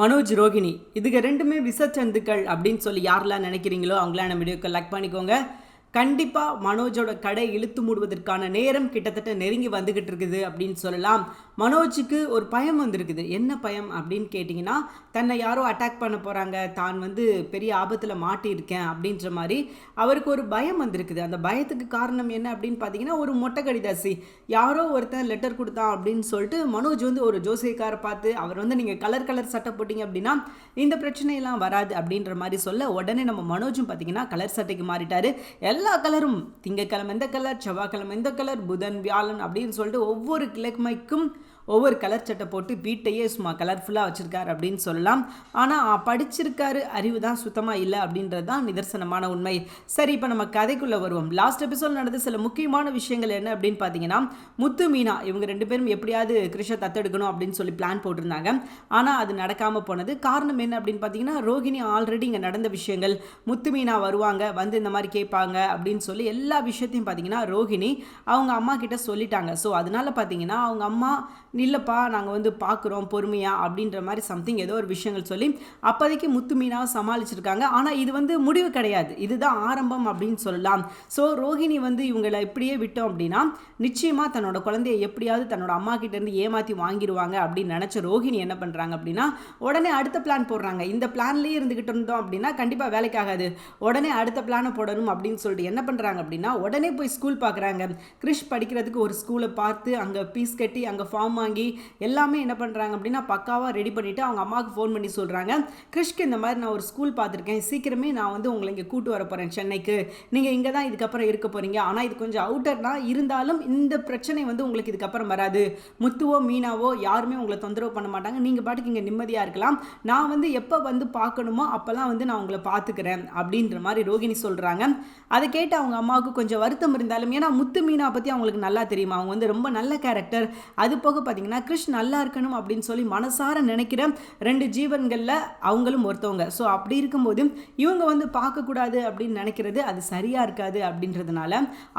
மனோஜ் ரோகிணி. இதுக்கு ரெண்டுமே விசச்சந்துக்கள் அப்படின்னு சொல்லி யாரெல்லாம் நினைக்கிறீங்களோ அவங்களாம் நம்ம வீடியோக்கு லைக் பண்ணிக்கோங்க. கண்டிப்பாக மனோஜோட கடை இழுத்து மூடுவதற்கான நேரம் கிட்டத்தட்ட நெருங்கி வந்துக்கிட்டு இருக்குது அப்படின்னு சொல்லலாம். மனோஜுக்கு ஒரு பயம் வந்திருக்குது. என்ன பயம் அப்படின்னு கேட்டிங்கன்னா தன்னை யாரோ அட்டாக் பண்ண போகிறாங்க தான் வந்து பெரிய ஆபத்தில் மாட்டியிருக்கேன் அப்படின்ற மாதிரி அவருக்கு ஒரு பயம் வந்திருக்குது. அந்த பயத்துக்கு காரணம் என்ன அப்படின்னு பார்த்தீங்கன்னா ஒரு மொட்டை கடிதாசி யாரோ ஒருத்தன் லெட்டர் கொடுத்தான் அப்படின்னு சொல்லிட்டு மனோஜ் வந்து ஒரு ஜோசியக்காரை பார்த்து அவர் வந்து நீங்கள் கலர் கலர் சட்டை போட்டிங்க அப்படின்னா இந்த பிரச்சனையெல்லாம் வராது அப்படின்ற மாதிரி சொல்ல உடனே நம்ம மனோஜும் பார்த்தீங்கன்னா கலர் சட்டைக்கு மாறிட்டார். எல்லாம் எல்லா கலரும் திங்கக்கிழமை எந்த கலர் செவ்வாய்க்கிழமை எந்த கலர் புதன் வியாழன் அப்படின்னு சொல்லிட்டு ஒவ்வொரு கிழமைக்கும் ஒவ்வொரு கலர் சட்டை போட்டு வீட்டையே சும்மா கலர்ஃபுல்லாக வச்சுருக்காரு அப்படின்னு சொல்லலாம். ஆனால் படிச்சிருக்காரு அறிவு தான் சுத்தமாக இல்லை அப்படின்றது தான் நிதர்சனமான உண்மை. சரி இப்போ நம்ம கதைக்குள்ளே வருவோம். லாஸ்ட் எபிசோட் நடந்த சில முக்கியமான விஷயங்கள் என்ன அப்படின்னு பார்த்தீங்கன்னா முத்து மீனா இவங்க ரெண்டு பேரும் எப்படியாவது கிருஷை தத்தெடுக்கணும் அப்படின்னு சொல்லி பிளான் போட்டிருந்தாங்க. ஆனால் அது நடக்காமல் போனது காரணம் என்ன அப்படின்னு பார்த்தீங்கன்னா ரோகிணி ஆல்ரெடி இங்கே நடந்த விஷயங்கள். முத்து மீனா வருவாங்க வந்து இந்த மாதிரி கேட்பாங்க அப்படின்னு சொல்லி எல்லா விஷயத்தையும் பார்த்தீங்கன்னா ரோகிணி அவங்க அம்மா கிட்ட சொல்லிட்டாங்க. ஸோ அதனால பார்த்தீங்கன்னா அவங்க அம்மா இல்லைப்பா நாங்கள் வந்து பார்க்குறோம் பொறுமையாக அப்படின்ற மாதிரி சம்திங் ஏதோ ஒரு விஷயங்கள் சொல்லி அப்போதைக்கு முத்து மீனாவை சமாளிச்சிருக்காங்க. ஆனால் இது வந்து முடிவு கிடையாது. இதுதான் ஆரம்பம் அப்படின்னு சொல்லலாம். ஸோ ரோஹிணி வந்து இவங்களை இப்படியே விட்டோம் அப்படின்னா நிச்சயமாக தன்னோட குழந்தைய எப்படியாவது தன்னோட அம்மா கிட்டேருந்து ஏமாற்றி வாங்கிடுவாங்க அப்படின்னு நினச்ச ரோஹிணி என்ன பண்ணுறாங்க அப்படின்னா உடனே அடுத்த பிளான் போடுறாங்க. இந்த பிளான்லேயே இருந்துக்கிட்டு இருந்தோம் அப்படின்னா கண்டிப்பாக வேலைக்காகாது உடனே அடுத்த பிளானை போடணும் அப்படின்னு சொல்லிட்டு என்ன பண்ணுறாங்க அப்படின்னா உடனே போய் ஸ்கூல் பார்க்குறாங்க கிறிஷ் படிக்கிறதுக்கு ஒரு ஸ்கூலை பார்த்து அங்கே பீஸ் கட்டி அங்கே ஃபார்ம் வாங்கி எல்லாமே என்ன பண்ணுறாங்க அப்படின்னா பக்காவாக ரெடி பண்ணிவிட்டு அவங்க அம்மாவுக்கு ஃபோன் பண்ணி சொல்கிறாங்க கிறிஷ்க்கு இந்த மாதிரி நான் ஒரு ஸ்கூல் பார்த்துருக்கேன். சீக்கிரமே நான் வந்து உங்களை இங்கே கூட்டு வர போகிறேன் சென்னைக்கு. நீங்கள் இங்கே தான் இதுக்கப்புறம் இருக்க போகிறீங்க ஆனால் இது கொஞ்சம் அவுட்டர் இருந்தாலும் இந்த பிரச்சனை வந்து உங்களுக்கு இதுக்கப்புறம் வராது. முத்துவோ மீனாவோ யாருமே உங்களை தொந்தரவு பண்ண மாட்டாங்க. நீங்கள் பாட்டுக்கு இங்கே நிம்மதியாக இருக்கலாம். நான் வந்து எப்போ வந்து பார்க்கணுமோ அப்போல்லாம் வந்து நான் உங்களை பார்த்துக்கிறேன் அப்படின்ற மாதிரி ரோகிணி சொல்கிறாங்க அதை கேட்டு அவங்க அம்மாவுக்கு கொஞ்சம் வருத்தம் இருந்தாலும் ஏன்னா முத்து மீனா பற்றி அவங்களுக்கு நல்லா தெரியுமா? அவங்க வந்து ரொம்ப நல்ல கேரக்டர் அது போக பார்த்தீங்கன்னா கிருஷ் நல்லா இருக்கணும் அப்படின்னு சொல்லி மனசார நினைக்கிற ரெண்டு ஜீவன்களில் அவங்களும் ஒருத்தவங்க. ஸோ அப்படி இருக்கும்போது இவங்க வந்து பார்க்கக்கூடாது அப்படின்னு நினைக்கிறது அது சரியாக இருக்காது அப்படின்றதுனால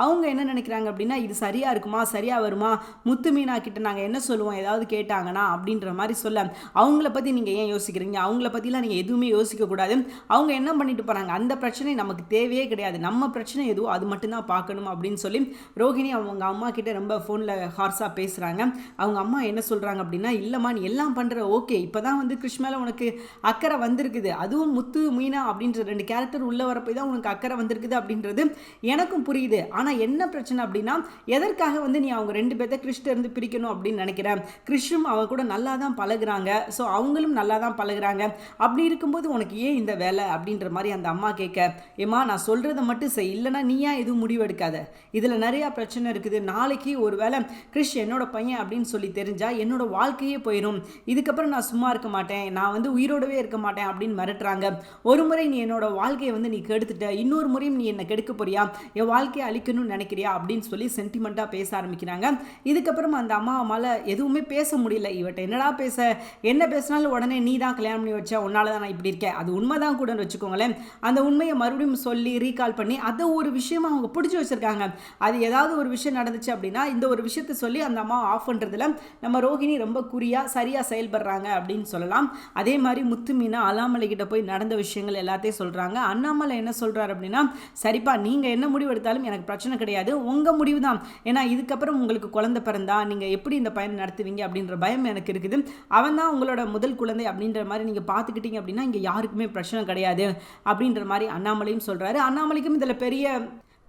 அவங்க என்ன நினைக்கிறாங்க அப்படின்னா இது சரியாக இருக்குமா சரியாக வருமா முத்து மீனா கிட்ட நாங்கள் என்ன சொல்லுவோம் ஏதாவது கேட்டாங்கன்னா அப்படின்ற மாதிரி சொல்ல. அவங்கள பற்றி நீங்கள் ஏன் யோசிக்கிறீங்க? அவங்கள பற்றிலாம் நீங்கள் எதுவுமே யோசிக்கக்கூடாது அவங்க என்ன பண்ணிட்டு போகிறாங்க அந்த பிரச்சனை நமக்கு தேவையே கிடையாது. நம்ம பிரச்சனை எதுவோ அது மட்டும்தான் பார்க்கணும் அப்படின்னு சொல்லி ரோஹிணி அவங்க அம்மா கிட்ட ரொம்ப ஃபோனில் ஹார்ஸாக பேசுகிறாங்க அவங்க அம்மா என்ன சொல்கிறாங்க அப்படின்னா இல்லைம்மா நீ எல்லாம் பண்ணுற ஓகே. இப்போ தான் வந்து கிருஷ் மேலே உனக்கு அக்கறை வந்திருக்குது. அதுவும் முத்து மீனா அப்படின்ற ரெண்டு கேரக்டர் உள்ளே வரப்போய் தான் உனக்கு அக்கறை வந்திருக்குது அப்படின்றது எனக்கும் புரியுது. ஆனால் என்ன பிரச்சனை அப்படின்னா எதற்காக வந்து நீ அவங்க ரெண்டு பேர்த்த கிறிஷ்ட இருந்து பிரிக்கணும் அப்படின்னு நினைக்கிறேன்? கிறிஷும் அவ கூட நல்லா தான் பழகுறாங்க. ஸோ அவங்களும் நல்லா தான் பழகுறாங்க. அப்படி இருக்கும்போது உனக்கு ஏன் இந்த வேலை அப்படின்ற மாதிரி அந்த அம்மா கேட்க ஏம்மா நான் சொல்கிறத மட்டும் செய். இல்லைனா நீ ஏன் எதுவும் முடிவெடுக்காத? இதில் நிறையா பிரச்சனை இருக்குது. நாளைக்கு ஒரு வேளை கிறிஷ் என்னோட பையன் அப்படின்னு சொல்லி தெரிஞ்சால் என்னோட வாழ்க்கையே போயிடும் இதுக்கப்புறம் நான் சும்மா இருக்க மாட்டேன். நான் வந்து உயிரோடவே இருக்க மாட்டேன் அப்படின்னு மிரட்டுறாங்க. ஒரு முறை நீ என்னோட வாழ்க்கையை வந்து நீ கெடுத்துட்ட. இன்னொரு முறையும் நீ என்னை கெடுக்க போறியா? என் வாழ்க்கையை அழிக்கணும்னு நினைக்கிறியா? அப்படின்னு சொல்லி சென்டிமெண்ட்டாக பேச ஆரம்பிக்கிறாங்க. இதுக்கப்புறம் அந்த அம்மா அம்மாவில் எதுவுமே பேச முடியல. இவட்ட என்னடா பேச? என்ன பேசினாலும் உடனே நீ தான் கல்யாணம் பண்ணி வச்ச. உன்னால தான் நான் இப்படி இருக்கேன். அது உண்மை தான் கூட வச்சுக்கோங்களேன். அந்த உண்மையை மறுபடியும் சொல்லி ரீகால் பண்ணி அதை ஒரு விஷயமா அவங்க பிடிச்சி வச்சிருக்காங்க. அது ஏதாவது ஒரு விஷயம் நடந்துச்சு அப்படின்னா இந்த ஒரு விஷயத்தை சொல்லி அந்த அம்மா ஆஃப் பண்ணுறதுல நம்ம ரோஹிணி ரொம்ப குறியாக சரியாக செயல்படுறாங்க அப்படின்னு சொல்லலாம். அதே மாதிரி முத்து மீனா அண்ணாமலை கிட்ட போய் நடந்த விஷயங்கள் எல்லாத்தையும் சொல்கிறாங்க அண்ணாமலை என்ன சொல்கிறார் அப்படின்னா சரிப்பா நீங்கள் என்ன முடிவு எடுத்தாலும் எனக்கு பிரச்சனை கிடையாது. உங்கள் முடிவு தான் ஏன்னா இதுக்கப்புறம் உங்களுக்கு குழந்தை பிறந்தா நீங்கள் எப்படி இந்த பயணம் நடத்துவீங்க அப்படின்ற பயம் எனக்கு இருக்குது. அவன் தான் உங்களோட முதல் குழந்தை அப்படின்ற மாதிரி நீங்கள் பார்த்துக்கிட்டீங்க அப்படின்னா இங்கே யாருக்குமே பிரச்சனை கிடையாது அப்படின்ற மாதிரி அண்ணாமலையும் சொல்கிறாரு அண்ணாமலைக்கும் இதில் பெரிய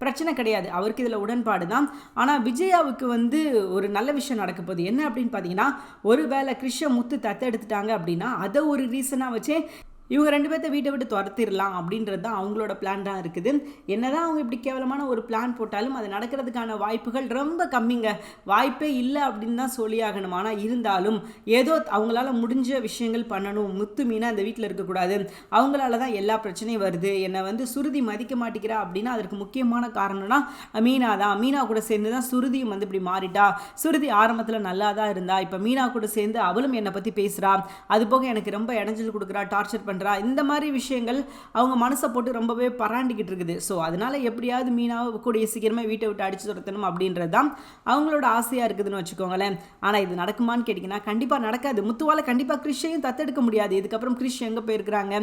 பிரச்சனை கிடையாது. அவருக்கு இதில் உடன்பாடு தான். ஆனால் விஜயாவுக்கு வந்து ஒரு நல்ல விஷயம் நடக்க போகுது. என்ன அப்படின்னு பார்த்தீங்கன்னா ஒரு வேளை கிருஷ்ண முத்து தத்தெடுத்துட்டாங்க அப்படின்னா அதை ஒரு ரீசனாக வச்சே இவங்க ரெண்டு பேர்த்த வீட்டை விட்டு துரத்திடலாம் அப்படின்றது தான் அவங்களோட பிளான் தான் இருக்குது. என்னதான் அவங்க இப்படி கேவலமான ஒரு பிளான் போட்டாலும் அது நடக்கிறதுக்கான வாய்ப்புகள் ரொம்ப கம்மிங்க. வாய்ப்பே இல்லை அப்படின்னு தான் சொல்லியாகணும் ஆனால் இருந்தாலும் ஏதோ அவங்களால முடிஞ்ச விஷயங்கள் பண்ணணும். முத்து மீனாக அந்த வீட்டில் இருக்கக்கூடாது. அவங்களால தான் எல்லா பிரச்சனையும் வருது. என்னை வந்து சுருதி மதிக்க மாட்டேங்கிறா அப்படின்னா அதற்கு முக்கியமான காரணம்னா மீனா தான். மீனா கூட சேர்ந்து தான் சுருதியும் வந்து இப்படி மாறிட்டா. சுருதி ஆரம்பத்தில் நல்லா தான் இருந்தா. இப்போ மீனா கூட சேர்ந்து அவளும் என்னை பற்றி பேசுகிறா அது போக எனக்கு ரொம்ப இடைஞ்சல் கொடுக்குறா. டார்ச்சர் பண்ணுறா இந்த மாதிரி விஷயங்கள் அவங்க மனசை போட்டு ரொம்பவே பராண்டிக்கிட்டு இருக்குது. ஸோ அதனால் எப்படியாவது மீனாவை கூடிய சீக்கிரமே வீட்டை விட்டு அடிச்சு துரத்தணும் அப்படின்றது தான் அவங்களோட ஆசையாக இருக்குதுன்னு வச்சுக்கோங்களேன். ஆனால் இது நடக்குமான்னு கேட்டிங்கன்னா கண்டிப்பாக நடக்காது. முத்துவால் கண்டிப்பாக கிறிஷையும் தத்தெடுக்க முடியாது. இதுக்கப்புறம் கிறிஷ் எங்கே போயிருக்கிறாங்க?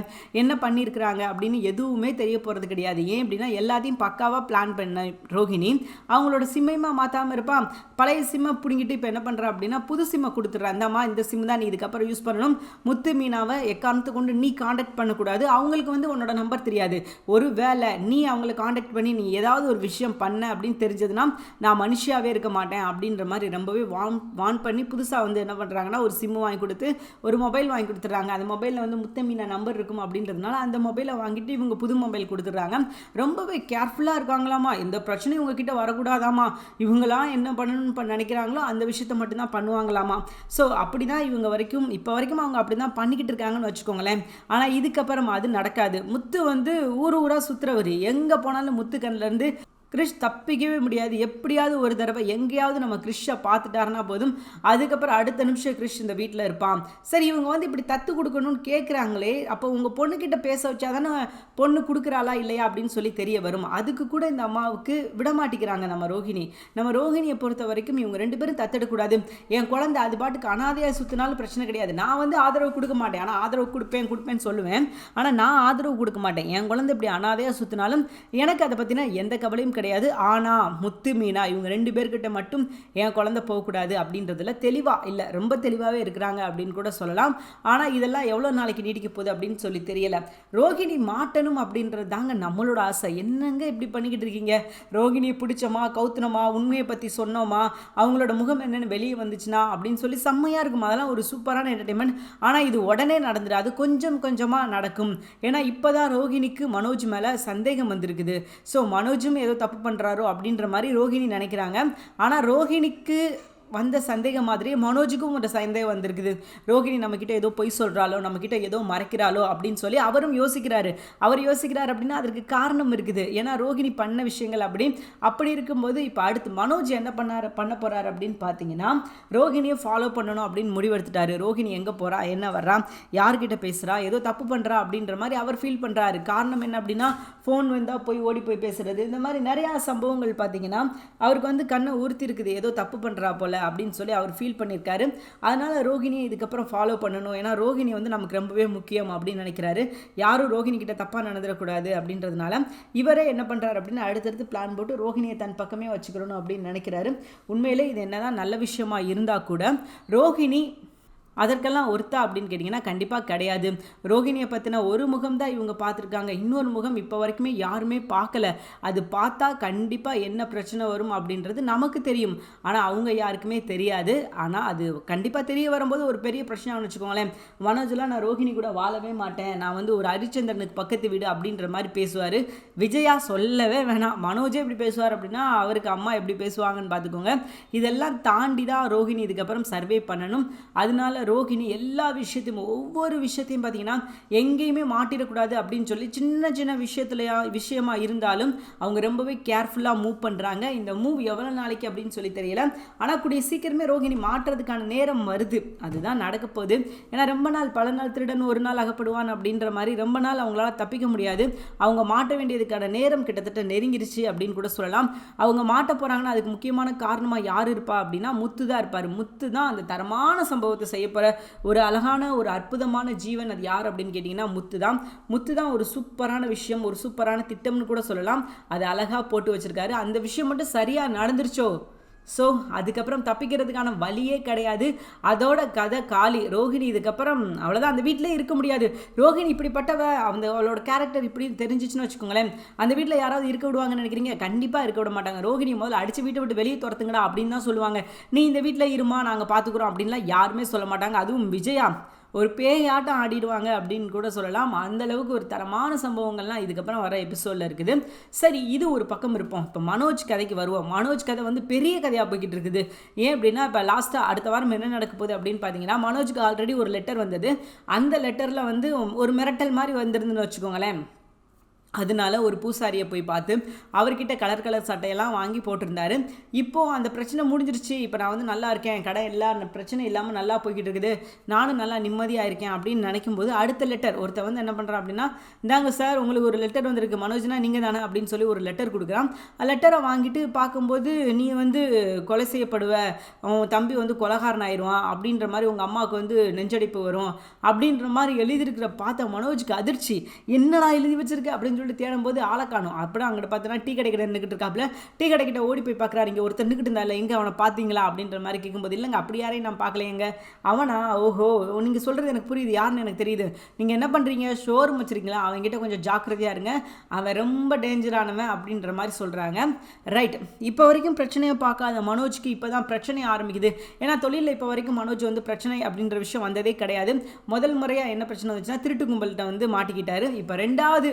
என்ன பண்ணியிருக்கிறாங்க? அப்படின்னு எதுவுமே தெரிய போகிறது கிடையாது. ஏன் அப்படின்னா எல்லாத்தையும் பக்காவாக பிளான் பண்ண ரோஹிணி அவங்களோட சிம்மையுமா மாற்றாமல் இருப்பான் பழைய சிம்மை பிடுங்கிட்டு இப்போ என்ன பண்ணுறா அப்படின்னா புது சிம்மை கொடுத்துட்றா. இந்தம்மா இந்த சிம் தான் நீ இதுக்கப்புறம் யூஸ் பண்ணணும். முத்து மீனாவை எக்காரணத்து கொண்டு நீ காண்டாக்ட் பண்ணக்கூடாது. அவங்களுக்கு வந்து உன்னோட நம்பர் தெரியாது. ஒரு வேலை நீ அவங்களை காண்டாக்ட் பண்ணி நீ ஏதாவது ஒரு விஷயம் பண்ண அப்படின்னு தெரிஞ்சதுன்னா நான் மனுஷியாகவே இருக்க மாட்டேன் அப்படின்ற மாதிரி ரொம்பவே வான் வான் பண்ணி புதுசாக வந்து என்ன பண்ணுறாங்கன்னா ஒரு சிம்மு வாங்கி கொடுத்து ஒரு மொபைல் வாங்கி கொடுத்துட்றாங்க. அந்த மொபைலில் வந்து முத்தமீனா நம்பர் இருக்கும் அப்படின்றதுனால அந்த மொபைலை வாங்கிட்டு இவங்க புது மொபைல் கொடுத்துட்றாங்க. ரொம்பவே கேர்ஃபுல்லாக இருக்காங்களாமா? எந்த பிரச்சனையும் உங்ககிட்ட வரக்கூடாதாமா? இவங்களாம் என்ன பண்ணணும்னு நினைக்கிறாங்களோ அந்த விஷயத்தை மட்டும்தான் பண்ணுவாங்களாமா? ஸோ அப்படி தான் இவங்க வரைக்கும் இப்போ வரைக்கும் அவங்க அப்படி தான் பண்ணிக்கிட்டு இருக்காங்கன்னு வச்சுக்கோங்களேன். ஆனால் இதுக்கப்புறம் அது நடக்காது. முத்து வந்து ஊர் ஊராக சுற்றுறவர் எங்கே போனாலும் முத்து கண்ணிலேருந்து கிறிஷ் தப்பிக்கவே முடியாது. எப்படியாவது ஒரு தடவை எங்கேயாவது நம்ம கிறிஷை பார்த்துட்டாருன்னா போதும். அதுக்கப்புறம் அடுத்த நிமிஷம் கிறிஷ் இந்த வீட்டில் இருப்பான். சரி இவங்க வந்து இப்படி தத்து கொடுக்கணும்னு கேட்குறாங்களே அப்போ உங்கள் பொண்ணுக்கிட்ட பேச வச்சா தானே பொண்ணு கொடுக்குறாளா இல்லையா அப்படின்னு சொல்லி தெரிய வரும். அதுக்கு கூட இந்த அம்மாவுக்கு விட மாட்டேங்கிறாங்க நம்ம ரோஹிணி. நம்ம ரோஹிணியை பொறுத்த வரைக்கும் இவங்க ரெண்டு பேரும் தத்தெடுக்கூடாது என் குழந்தை அது பாட்டுக்கு அனாதையாக சுற்றினாலும் பிரச்சனை கிடையாது. நான் வந்து ஆதரவு கொடுக்க மாட்டேன். ஆனால் ஆதரவு கொடுப்பேன் கொடுப்பேன்னு சொல்லுவேன். ஆனால் நான் ஆதரவு கொடுக்க மாட்டேன். என் குழந்தை இப்படி அனாதையாக சுற்றினாலும் எனக்கு அதை பற்றின எந்த கவலையும் கிடையாது. கிடையாது. ஆனா முத்து மீனா இவங்க ரெண்டு பேர்கிட்ட மட்டும் என் குழந்தை போகக்கூடாது அப்படின்றதுல தெளிவாக இல்லை. ரொம்ப தெளிவாகவே இருக்கிறாங்க அப்படின்னு கூட சொல்லலாம். ஆனால் இதெல்லாம் எவ்வளோ நாளைக்கு நீடிக்க போகுது அப்படின்னு சொல்லி தெரியல. ரோகிணி மாட்டணும் அப்படின்றது தாங்க நம்மளோட ஆசை. என்னங்க இப்படி பண்ணிக்கிட்டு இருக்கீங்க? ரோகிணியை பிடிச்சோமா? கவுத்துனோமா? உண்மையை பற்றி சொன்னோமா? அவங்களோட முகம் என்னென்னு வெளியே வந்துச்சுன்னா அப்படின்னு சொல்லி செம்மையாக இருக்கும். அதெல்லாம் ஒரு சூப்பரான என்டர்டைன்மெண்ட் ஆனால் இது உடனே நடந்துடாது கொஞ்சம் கொஞ்சமாக நடக்கும். ஏன்னா இப்போ தான் ரோகிணிக்கு மனோஜ் மேலே சந்தேகம் வந்திருக்குது. ஸோ மனோஜும் ஏதோ தப்பு பண்ணுறாரோ அப்படின்ற மாதிரி ரோஹிணி நினைக்கிறாங்க. ஆனால் ரோஹிணிக்கு வந்த சந்தேகம் மாதிரியே மனோஜுக்கும் ஒரு சந்தேகம் வந்திருக்குது. ரோகிணி நம்மக்கிட்ட ஏதோ பொய் சொல்கிறாளோ நம்மக்கிட்ட ஏதோ மறைக்கிறாளோ அப்படின்னு சொல்லி அவரும் யோசிக்கிறாரு. அவர் யோசிக்கிறார் அப்படின்னா அதற்கு காரணம் இருக்குது. ஏன்னா ரோகிணி பண்ண விஷயங்கள் அப்படி அப்படி இருக்கும்போது இப்போ அடுத்து மனோஜ் என்ன பண்ணார் பண்ண போகிறாரு அப்படின்னு பார்த்தீங்கன்னா ரோகிணியை ஃபாலோ பண்ணணும் அப்படின்னு முடிவெடுத்துட்டாரு. ரோகிணி எங்கே போகிறா என்ன வர்றா யார்கிட்ட பேசுகிறா ஏதோ தப்பு பண்ணுறா அப்படின்ற மாதிரி அவர் ஃபீல் பண்ணுறாரு காரணம் என்ன அப்படின்னா ஃபோன் வந்தால் போய் ஓடி போய் பேசுகிறது இந்த மாதிரி நிறையா சம்பவங்கள் பார்த்தீங்கன்னா அவருக்கு வந்து கண்ணை ஊர்த்தி இருக்குது ஏதோ தப்பு பண்ணுறா போல். அப்படின்னு சொல்லி அவர் ஃபீல் பண்ணியிருக்காரு. அதனால் ரோகிணியை இதுக்கப்புறம் ஃபாலோ பண்ணணும். ஏன்னா ரோகிணி வந்து நமக்கு ரொம்பவே முக்கியம் அப்படின்னு நினைக்கிறாரு. யாரும் ரோகிணி கிட்ட தப்பாக நடந்துடக்கூடாது அப்படின்றதுனால இவரே என்ன பண்ணுறாரு அப்படின்னு அடுத்தடுத்து பிளான் போட்டு ரோகிணியை தன் பக்கமே வச்சுக்கணும் அப்படின்னு நினைக்கிறாரு. உண்மையிலே இது என்னதான் நல்ல விஷயமா இருந்தால் கூட ரோகிணி அதற்கெல்லாம் ஒருத்தா அப்படின்னு கேட்டிங்கன்னா கண்டிப்பாக கிடையாது. ரோகிணியை பற்றின ஒரு முகம் தான் இவங்க பார்த்துருக்காங்க. இன்னொரு முகம் இப்போ வரைக்குமே யாருமே பார்க்கல. அது பார்த்தா கண்டிப்பாக என்ன பிரச்சனை வரும் அப்படின்றது நமக்கு தெரியும். ஆனால் அவங்க யாருக்குமே தெரியாது. ஆனால் அது கண்டிப்பாக தெரிய வரும்போது ஒரு பெரிய பிரச்சனை வச்சுக்கோங்களேன். மனோஜெலாம் நான் ரோகிணி கூட வாழவே மாட்டேன். நான் வந்து ஒரு ஹரிச்சந்திரனுக்கு பக்கத்து வீடு அப்படின்ற மாதிரி பேசுவார். விஜயா சொல்லவே வேணாம். மனோஜே எப்படி பேசுவார் அப்படின்னா அவருக்கு அம்மா எப்படி பேசுவாங்கன்னு பார்த்துக்கோங்க. இதெல்லாம் தாண்டி தான் ரோஹிணி இதுக்கப்புறம் சர்வே பண்ணணும். அதனால ரோகிணி எல்லா விஷயத்தையும் ஒவ்வொரு விஷயத்தையும் பார்த்தீங்கன்னா எங்கேயுமே மாட்டிடக்கூடாது அப்படின்னு சொல்லி சின்ன சின்ன விஷயத்துலையா விஷயமா இருந்தாலும் அவங்க ரொம்பவே கேர்ஃபுல்லாக மூவ் பண்ணுறாங்க இந்த மூவ் எவ்வளோ நாளைக்கு அப்படின்னு சொல்லி தெரியல. ஆனால் கூடிய சீக்கிரமே ரோகிணி மாட்டுறதுக்கான நேரம் வருது. அதுதான் நடக்க போகுது. ஏன்னா ரொம்ப நாள் பல நாள் திருடன் ஒரு நாள் அகப்படுவான் அப்படின்ற மாதிரி ரொம்ப நாள் அவங்களால தப்பிக்க முடியாது. அவங்க மாட்ட வேண்டியதுக்கான நேரம் கிட்டத்தட்ட நெருங்கிருச்சு அப்படின்னு கூட சொல்லலாம். அவங்க மாட்ட போகிறாங்கன்னா அதுக்கு முக்கியமான காரணமாக யார் இருப்பா அப்படின்னா முத்து தான் இருப்பார். முத்து தான் அந்த தரமான சம்பவத்தை செய்ய போகிற ஒரு அழகான ஒரு அற்புதமான ஜீவன் அது யார் அப்படின்னு கேட்டிங்கன்னா முத்து தான். முத்து தான் ஒரு சூப்பரான விஷயம் ஒரு சூப்பரான திட்டம்னு கூட சொல்லலாம். அது அழகாக போட்டு வச்சிருக்காரு. அந்த விஷயம் மட்டும் சரியாக நடந்துருச்சோ? ஸோ அதுக்கப்புறம் தப்பிக்கிறதுக்கான வழியே கிடையாது. அதோட கதை காலி. ரோஹிணி இதுக்கப்புறம் அவ்வளோதான் அந்த வீட்டிலே இருக்க முடியாது. ரோஹிணி இப்படிப்பட்டவ அந்த அவளோட கேரக்டர் இப்படி தெரிஞ்சிச்சுன்னு வச்சுக்கோங்களேன். அந்த வீட்டில் யாராவது இருக்க விடுவாங்கன்னு நினைக்கிறீங்க? கண்டிப்பாக இருக்க விட மாட்டாங்க. ரோஹிணி முதல்ல அடிச்சு வீட்டை விட்டு வெளியே துரத்துங்கடா அப்படின்னு தான் சொல்லுவாங்க. நீ இந்த வீட்டில் இருமா நாங்கள் பார்த்துக்குறோம் அப்படின்லாம் யாருமே சொல்ல மாட்டாங்க. அதுவும் விஜயா. ஒரு பேயாட்டம் ஆடிடுவாங்க அப்படின்னு கூட சொல்லலாம். அந்த அளவுக்கு ஒரு தரமான சம்பவங்கள்லாம் இதுக்கப்புறம் வர எபிசோடில் இருக்குது. சரி இது ஒரு பக்கம் இருப்போம். இப்போ மனோஜ் கதைக்கு வருவோம். மனோஜ் கதை வந்து பெரிய கதையாக போய்கிட்டு இருக்குது. ஏன் அப்படின்னா இப்போ லாஸ்ட்டாக அடுத்த வாரம் என்ன நடக்க போகுது அப்படின்னு பார்த்தீங்கன்னா மனோஜுக்கு ஆல்ரெடி ஒரு லெட்டர் வந்தது. அந்த லெட்டரில் வந்து ஒரு மிரட்டல் மாதிரி வந்திருந்துன்னு வச்சுக்கோங்களேன். அதனால ஒரு பூசாரியை போய் பார்த்து அவர்கிட்ட கலர் கலர் சட்டையெல்லாம் வாங்கி போட்டிருந்தாரு. இப்போது அந்த பிரச்சனை முடிஞ்சிருச்சு. இப்போ நான் வந்து நல்லா இருக்கேன். என் கடை எல்லா பிரச்சனை இல்லாமல் நல்லா போய்கிட்டு இருக்குது. நானும் நல்லா நிம்மதியாக இருக்கேன் அப்படின்னு நினைக்கும் போது அடுத்த லெட்டர் ஒருத்தர் வந்து என்ன பண்ணுறான் அப்படின்னா இந்தாங்க சார் உங்களுக்கு ஒரு லெட்டர் வந்திருக்கு. மனோஜ்னா நீங்கள் தானே அப்படின்னு சொல்லி ஒரு லெட்டர் கொடுக்குறான். லெட்டரை வாங்கிட்டு பார்க்கும்போது நீ வந்து கொலை செய்யப்படுவ. உன் தம்பி வந்து கொலகாரன் ஆயிடுவான் அப்படின்ற மாதிரி உங்கள் அம்மாவுக்கு வந்து நெஞ்சடிப்பு வரும். அப்படின்ற மாதிரி எழுதியிருக்கிற பார்த்த மனோஜுக்கு அதிர்ச்சி. என்னடா எழுதி வச்சிருக்க அப்படின்னு சொல்லிட்டு தேடும்போது ஆளை காணும். அப்புறம் அங்கிட்ட பார்த்தோன்னா டீ கடைக்கிட்ட நின்றுக்கிட்டு இருக்காப்புல டீ கடைக்கிட்ட ஓடி போய் பார்க்குறாரு. இங்கே ஒருத்தர் நின்றுக்கிட்டு இருந்தால எங்கே அவனை பார்த்தீங்களா? அப்படின்ற மாதிரி கேட்கும்போது இல்லைங்க அப்படி யாரையும் நான் பார்க்கல எங்க அவனா? ஓஹோ நீங்கள் சொல்கிறது எனக்கு புரியுது. யாருன்னு எனக்கு தெரியுது. நீங்கள் என்ன பண்ணுறீங்க ஷோரூம் வச்சுருக்கீங்களா? அவங்ககிட்ட கொஞ்சம் ஜாக்கிரதையாக இருங்க. அவன் ரொம்ப டேஞ்சரானவன் அப்படின்ற மாதிரி சொல்கிறாங்க ரைட் இப்போ வரைக்கும் பிரச்சனையை பார்க்காத மனோஜ்க்கு இப்போ தான் பிரச்சனை ஆரம்பிக்குது. ஏன்னா தொழிலில் இப்போ வரைக்கும் மனோஜ் வந்து பிரச்சனை அப்படின்ற விஷயம் வந்ததே கிடையாது. முதல் முறையாக என்ன பிரச்சனை வந்துச்சுன்னா திருட்டு கும்பல்கிட்ட வந்து மாட்டிக்கிட்டாரு. இப்போ ரெண்டாவது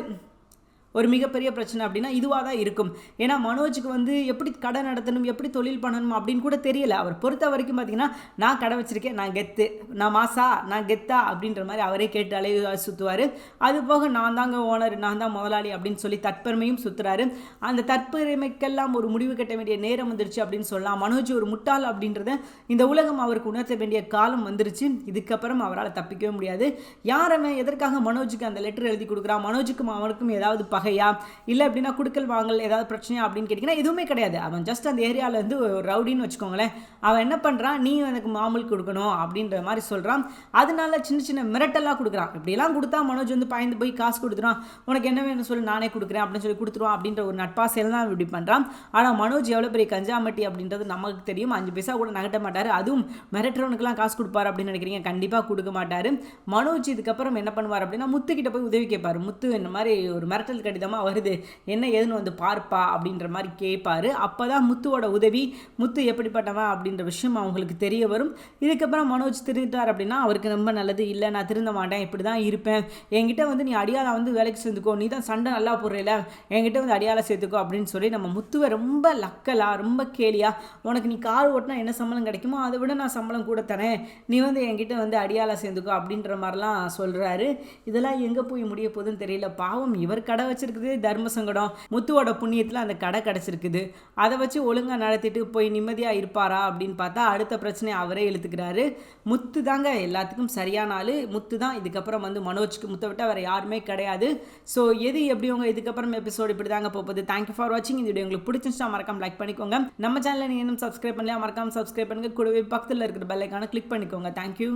ஒரு மிகப்பெரிய பிரச்சனை அப்படின்னா இதுவாக தான் இருக்கும். ஏன்னா மனோஜுக்கு வந்து எப்படி கடை நடத்தணும் எப்படி தொழில் பண்ணணும் அப்படின்னு கூட தெரியல. அவர் பொறுத்த வரைக்கும் பார்த்தீங்கன்னா நான் கடை வச்சுருக்கேன் நான் கெத்து நான் மாசா நான் கெத்தா அப்படின்ற மாதிரி அவரே கேட்டு அலைய சுற்றுவார் அது போக நான் தாங்க ஓனர் நான் தான் முதலாளி அப்படின்னு சொல்லி தற்பெருமையும் சுற்றுறாரு அந்த தற்பெருமைக்கெல்லாம் ஒரு முடிவு கட்ட வேண்டிய நேரம் வந்துருச்சு அப்படின்னு சொல்லலாம். மனோஜ் ஒரு முட்டாள் அப்படின்றத இந்த உலகம் அவருக்கு உணர்த்த வேண்டிய காலம் வந்துருச்சு. இதுக்கப்புறம் அவரால் தப்பிக்கவே முடியாது. யாரவன் எதற்காக மனோஜுக்கு அந்த லெட்டர் எழுதி கொடுக்குறான்? மனோஜுக்கும் அவனுக்கும் ஏதாவது பகையா இல்லை அப்படின்னா குடுக்கல் வாங்கல் ஏதாவது பிரச்சனையா அப்படின்னு கேட்டிங்கன்னா எதுவுமே கிடையாது. அவன் ஜஸ்ட் அந்த ஏரியாவில் வந்து ஒரு ரவுடின்னு வச்சுக்கோங்களேன். அவன் என்ன பண்ணுறான் நீ எனக்கு மாமூல் கொடுக்கணும் அப்படின்ற மாதிரி சொல்கிறான் அதனால சின்ன சின்ன மிரட்டெல்லாம் கொடுக்குறான். இப்படிலாம் கொடுத்தா மனோஜ் வந்து பயந்து போய் காசு கொடுத்துறான் உனக்கு என்ன வேணும்னு சொல்லி நானே கொடுக்குறேன் அப்படின்னு சொல்லி கொடுத்துருவான் அப்படின்ற ஒரு நட்பாசையில் தான் இப்படி பண்ணுறான் ஆனால் மனோஜ் எவ்வளோ பெரிய கஞ்சாமட்டி அப்படின்றது நமக்கு தெரியும். அஞ்சு பைசா கூட நகட்ட மாட்டார். அதுவும் மிரட்டுறவனுக்குலாம் காசு கொடுப்பார் அப்படின்னு நினைக்கிறீங்க. கண்டிப்பாக கொடுக்க மாட்டார். மனோஜ் இதுக்கப்புறம் என்ன பண்ணுவார் அப்படின்னா முத்துக்கிட்ட போய் உதவி கேட்பார். முத்து இந்த மாதிரி ஒரு மிரட்டல் கடிதமாக வருது. என்ன ஏதுன்னு வந்து பார்ப்பா அப்படின்ற மாதிரி கேட்பாரு அப்போ தான் முத்துவோட உதவி முத்து எப்படிப்பட்டவன் அப்படின்ற விஷயம் அவங்களுக்கு தெரிய வரும். இதுக்கப்புறம் மனோஜ் திருந்தார் அப்படின்னா அவருக்கு ரொம்ப நல்லது. இல்லை நான் திருந்த மாட்டேன். இப்படி தான் இருப்பேன். என்கிட்ட வந்து நீ அடியாளம் வந்து வேலைக்கு சேர்ந்துக்கோ. நீ தான் சண்டை நல்லா போடுறல. என்கிட்ட வந்து அடியாளை சேர்த்துக்கோ அப்படின்னு சொல்லி நம்ம முத்துவை ரொம்ப லக்கலா ரொம்ப கேலியா உனக்கு நீ கார் ஓட்டினா என்ன சம்பளம் கிடைக்குமோ அதை விட நான் சம்பளம் கூட தரேன். நீ வந்து என்கிட்ட வந்து அடியாளம் சேர்ந்துக்கோ அப்படின்ற மாதிரிலாம் சொல்கிறாரு இதெல்லாம் எங்கே போய் முடிய போகுதுன்னு தெரியல. பாவம் இவர் கடை கிடச்சிருக்குது தர்ம சங்கடம். முத்துவோட புண்ணியத்தில் அந்த கடை கிடச்சிருக்குது. அதை வச்சு ஒழுங்காக நடத்திட்டு போய் நிம்மதியாக இருப்பாரா அப்படின்னு பார்த்தா அடுத்த பிரச்சனை அவரே இழுத்துக்கிறாரு. முத்து தாங்க எல்லாத்துக்கும் சரியான ஆள். முத்து தான் இதுக்கப்புறம் வந்து மனோஜ்க்கு முத்தை விட்டால் வேறு யாருமே கிடையாது. ஸோ எது எப்படி உங்க இதுக்கப்புறம் எபிசோடு இப்படி தாங்க போகுது தேங்க்யூ ஃபார் வாட்சிங் இந்த வீடியோ உங்களுக்கு பிடிச்சிருந்துச்சா மறக்காம லைக் பண்ணிக்கோங்க. நம்ம சேனலில் நீங்கள் இன்னும் சப்ஸ்கிரைப் பண்ணலையா மறக்காம சப்ஸ்கிரைப் பண்ணுங்க. கூடவே பக்கத்தில் இருக்கிற பெல்லைக்கான கிளிக் பண்ணிக்கோங்க. தேங்க்யூ